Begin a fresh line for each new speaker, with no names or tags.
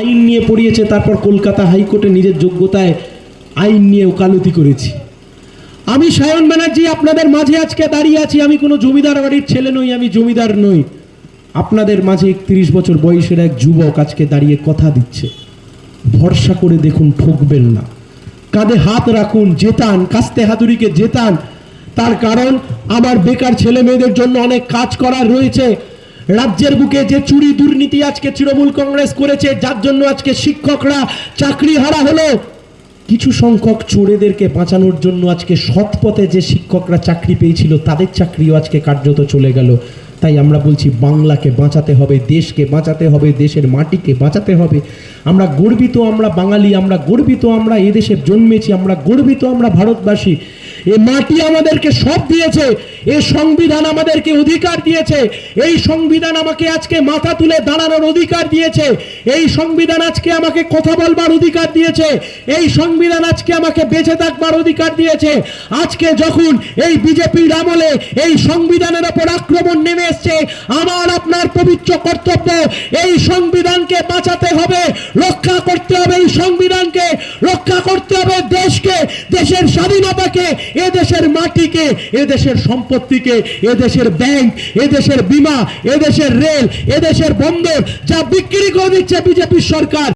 আইন নিয়ে পড়িয়েছে, তারপর কলকাতা হাইকোর্টে নিজের যোগ্যতায় আইন নিয়ে ওকালতি করেছি। আমি সায়ন ব্যানার্জি, আপনাদের মাঝে আজকে দাঁড়িয়ে আছি। আমি কোনো জমিদার বাড়ির ছেলে নই, আমি জমিদার নই। আপনাদের মাঝে একত্রিশ বছর বয়সের এক যুবক আজকে দাঁড়িয়ে কথা দিচ্ছে। ভরসা করে দেখুন, ঠকবেন না। কাঁধে হাত রাখুন, জেতান, কাস্তে হাতুড়িকে জেতান। তার কারণ, আমার বেকার ছেলে মেয়েদের জন্য অনেক কাজ করার রয়েছে। রাজ্যের বুকে যে চুরি দুর্নীতি আজকে তৃণমূল কংগ্রেস করেছে, যার জন্য আজকে শিক্ষকরা চাকরি হারা হলো। কিছু সংখ্যক চোরেদেরকে বাঁচানোর জন্য আজকে সৎ পথে যে শিক্ষকরা চাকরি পেয়েছিল, তাদের চাকরিও আজকে কার্যত চলে গেল। তাই আমরা বলছি, বাংলাকে বাঁচাতে হবে, দেশকে বাঁচাতে হবে, দেশের মাটিকে বাঁচাতে হবে। আমরা গর্বিত আমরা বাঙালি, আমরা গর্বিত আমরা এদেশে জন্মেছি, আমরা গর্বিত আমরা ভারতবাসী। এ মাটি আমাদেরকে সব দিয়েছে, এ সংবিধান আমাদেরকে অধিকার দিয়েছে, এই সংবিধান আমাকে আজকে মাথা তুলে দাঁড়ানোর অধিকার দিয়েছে, এই সংবিধান আজকে আমাকে কথা বলবার অধিকার দিয়েছে, এই সংবিধান আজকে আমাকে বেঁচে থাকবার অধিকার দিয়েছে। আজকে যখন এই বিজেপির আমলে এই সংবিধানের ওপর আক্রমণ নেমে এসছে, আমার আপনার পবিত্র কর্তব্য, এই সংবিধানকে বাঁচাতে হবে রক্ষা করতে হবে এই সংবিধানকে রক্ষা করতে হবে দেশকে, দেশের স্বাধীনতাকে এ দেশের মাটিকে এ দেশের সম্পত্তিকে এ দেশের ব্যাংক এ দেশের বিমা এ দেশের রেল এ দেশের বন্দর যা বিক্রি করে দিচ্ছে বিজেপির সরকার।